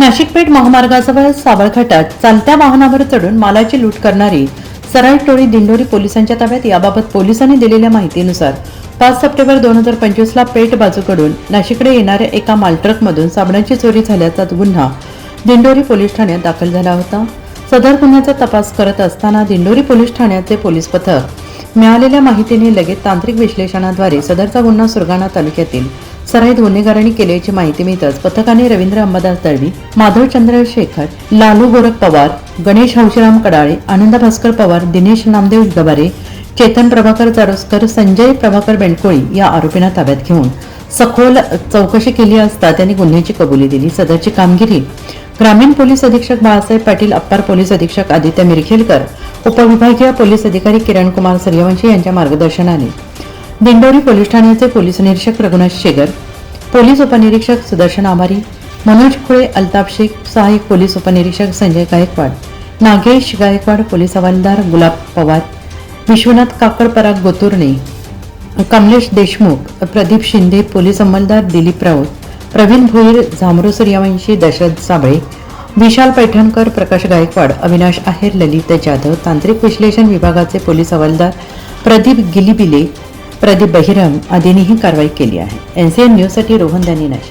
नाशिक पेठ महामार्गाजवळ सावळखटात चालत्या वाहनावर चढून मालाची लूट करणारी सराईट टोळी दिंडोरी पोलिसांच्या ताब्यात याबाबत पोलिसांनी दिलेल्या माहितीनुसार पाच सप्टेंबर दोन हजार पंचवीसला पेठ बाजूकडून नाशिककडे येणाऱ्या एका मालट्रकमधून साबणाची चोरी झाल्याचा गुन्हा दिंडोरी पोलीस ठाण्यात दाखल झाला होता. सदर गुन्ह्याचा तपास करत असताना दिंडोरी पोलीस ठाण्याचे पोलीस पथक मिळालेल्या माहितीने लगेच तांत्रिक विश्लेषणाद्वारे सदरचा गुन्हा सुरगाणा तालुक्यातील सराईत गुन्हेगारांनी केल्याची माहिती मिळताच पथकाने रवींद्र अंबादास दळवी माधव चंद्रशेखर लालू गोरख पवार गणेश हौशीराम कडाळे आनंद भास्कर पवार दिनेश नामदेव गबारे चेतन प्रभाकर चारोस्कर संजय प्रभाकर बेंडकोळी या आरोपींना ताब्यात घेऊन सखोल चौकशी केली असता त्यांनी गुन्ह्याची कबुली दिली. सदरची कामगिरी ग्रामीण पोलीस अधीक्षक बाळासाहेब पाटील अप्पार पोलीस अधीक्षक आदित्य मिरखेलकर उपविभागीय पोलीस अधिकारी किरण कुमार सूर्यवंशी यांच्या मार्गदर्शनाने. दिंडोरी पोलीस ठाण्याचे पोलीस निरीक्षक रघुनाथ शेगर पोलीस उपनिरीक्षक सुदर्शन आमारी मनोज खुळे अल्ताफ शेख सहाय्यक पोलीस उपनिरीक्षक संजय गायकवाड नागेश गायकवाड पोलीस हवालदार गुलाब पवार विश्वनाथ काकड पराग गोतुर्णे कमलेश देशमुख प्रदीप शिंदे पोलीस अंमलदार दिलीप राऊत प्रवीण भोईर झामरू सूर्यवंशी दशरथ साबळे विशाल पैठणकर प्रकाश गायकवाड अविनाश आहेर ललित जाधव तांत्रिक विश्लेषण विभागाचे पोलीस हवालदार प्रदीप गिलिबिले प्रदीप बहिरम आदींनी ही कारवाई केली आहे. एनसीएन न्यूजसाठी रोहन दानी नाशिक.